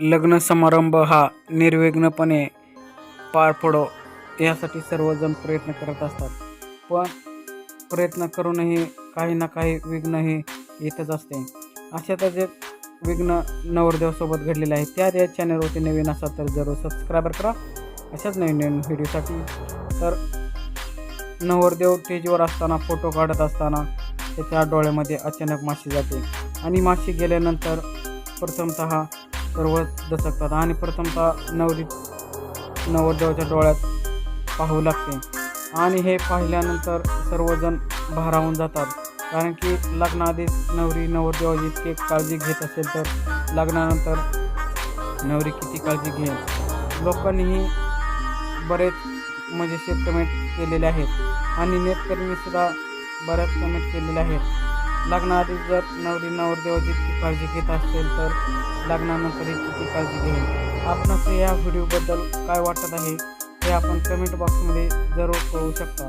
लग्न समारंभ हा निर्विघ्नपणे पार पडो यासाठी सर्वजण प्रयत्न करत असतात. पण प्रयत्न करूनही काही ना काही विघ्न हे येतच असते. अशातच एक विघ्न नवरदेवासोबत घडलेलं आहे. त्या या चॅनलवरती नवीन असतात तर जरूर सबस्क्राईबर करा. अशाच नवीन नवीन व्हिडिओसाठी तर नवरदेव स्टेजवर असताना फोटो काढत असताना त्याच्या डोळ्यामध्ये अचानक माशी जाते. आणि माशी गेल्यानंतर प्रथमतः पर्वत दचकतात आणि प्रथमतः नवरी नवरदेवाच्या डोळ्यात पाहू लागते. आणि हे पाहिल्यानंतर सर्वजण भारावून जातात. कारण की लग्नाआधीच नवरी नवरदेवाची इतकी काळजी घेत असेल तर लग्नानंतर नवरी किती काळजी घेईल? लोकांनीही बरेच मजेशीर कमेंट केलेले आहेत. आणि नेटकर्मीसुद्धा बऱ्याच कमेंट केलेल्या आहेत. लग्नाआधी जर नवरी नवरदेवाची इतकी काळजी घेत असेल तर लग्नानंतरही किती काळजी घेईल? आपणास या व्हिडिओबद्दल काय वाटत आहे हे आपण कमेंट बॉक्समध्ये जरूर कळवू शकता.